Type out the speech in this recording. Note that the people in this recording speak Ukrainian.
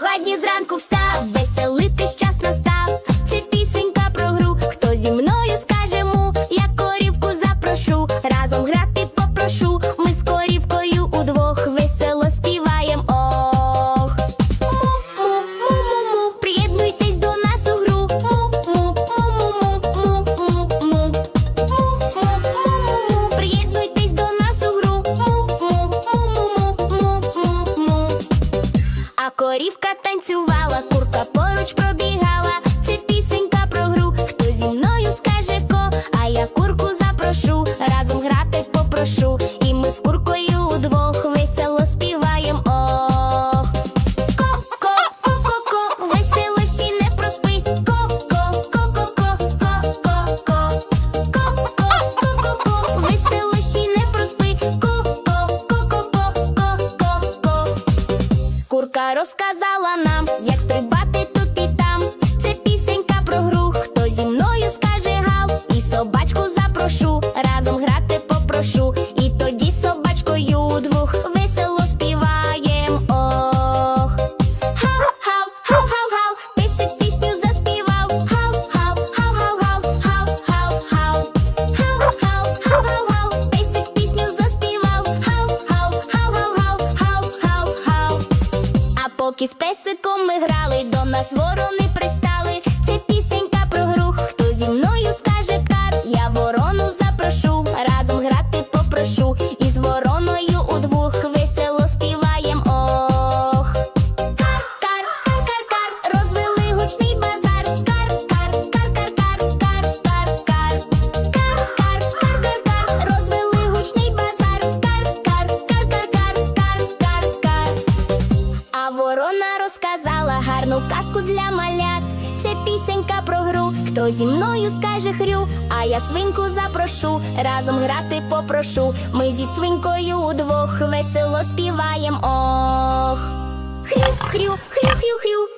Сьогодні зранку встав, веселитись час настав. корівка танцювала, курка поруч пробігала. розказала нам, як стрибати. Поки з песиком ми грали, до нас ворони пристали. гарну казку для малят. Це пісенька про гру, хто зі мною скаже хрю, а я свинку запрошу, разом грати попрошу. Ми зі свинкою удвох весело співаємо. ох. Хрю, хрю, хрю, хрю, хрю.